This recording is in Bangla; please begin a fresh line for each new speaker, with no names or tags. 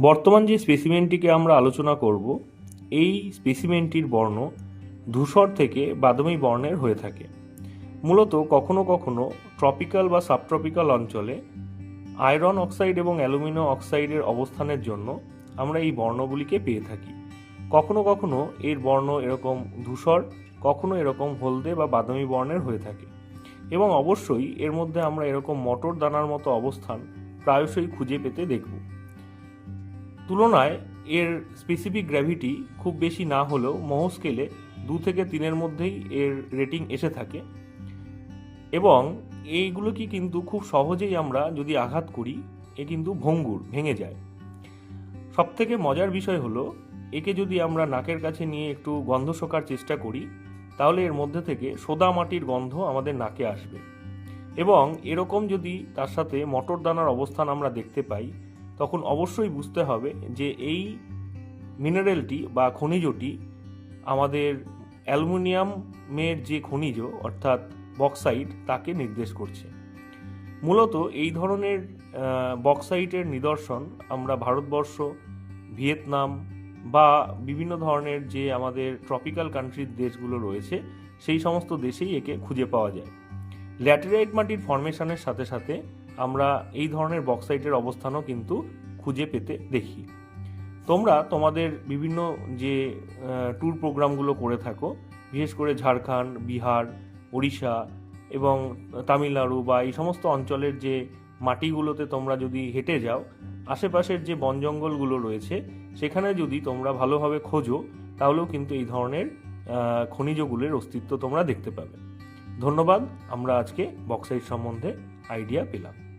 বর্তমান যে স্পেসিমেনটিকে আমরা আলোচনা করব, এই স্পেসিমেনটির বর্ণ ধূসর থেকে বাদামি বর্ণের হয়ে থাকে। মূলত কখনো কখনো ট্রপিক্যাল বা সাবট্রপিক্যাল অঞ্চলে আয়রন অক্সাইড এবং অ্যালুমিনিয়াম অক্সাইডের অবস্থানের জন্য আমরা এই বর্ণগুলিকে পেয়ে থাকি। কখনো কখনো এর বর্ণ এরকম ধূসর, কখনো এরকম হলদে বা বাদামি বর্ণের হয়ে থাকে। এবং অবশ্যই এর মধ্যে আমরা এরকম মটর দানার মতো অবস্থান প্রায়শই খুঁজে পেতে দেখব। তুলনায় এর স্পেসিফিক গ্র্যাভিটি খুব বেশি না হলেও মহ স্কেলে দু থেকে তিনের মধ্যেই এর রেটিং এসে থাকে। এবং এইগুলোকে কিন্তু খুব সহজেই আমরা যদি আঘাত করি, এ কিন্তু ভঙ্গুর, ভেঙে যায়। সবথেকে মজার বিষয় হলো, একে যদি আমরা নাকের কাছে নিয়ে একটু গন্ধ শোকার চেষ্টা করি, তাহলে এর মধ্যে থেকে সোদা মাটির গন্ধ আমাদের নাকে আসবে। এবং এরকম যদি তার সাথে মটর দানার অবস্থান আমরা দেখতে পাই তখন অবশ্যই বুঝতে হবে যে এই মিনারেলটি বা খনিজটি আমাদের অ্যালুমিনিয়ামের যে খনিজ, অর্থাৎ বক্সাইট, তাকে নির্দেশ করছে। মূলত এই ধরনের বক্সাইটের নিদর্শন আমরা ভারতবর্ষ, ভিয়েতনাম বা বিভিন্ন ধরনের যে আমাদের ট্রপিক্যাল কান্ট্রির দেশগুলো রয়েছে, সেই সমস্ত দেশেই একে খুঁজে পাওয়া যায়। ল্যাটেরাইট মাটির ফর্মেশনের সাথে সাথে আমরা এই ধরনের বক্সাইটের অবস্থানও কিন্তু খুঁজে পেতে দেখি। তোমরা তোমাদের বিভিন্ন যে ট্যুর প্রোগ্রামগুলো করে থাকো, বিশেষ করে ঝাড়খণ্ড, বিহার, ওড়িশা এবং তামিলনাড়ু বা এই সমস্ত অঞ্চলের যে মাটিগুলোতে তোমরা যদি হেঁটে যাও, আশেপাশের যে বন জঙ্গলগুলো রয়েছে, সেখানে যদি তোমরা ভালোভাবে খোঁজো, তাহলেও কিন্তু এই ধরনের খনিজগুলির অস্তিত্ব তোমরা দেখতে পাবে। ধন্যবাদ, আমরা আজকে বক্সাইট সম্বন্ধে আইডিয়া পেলাম।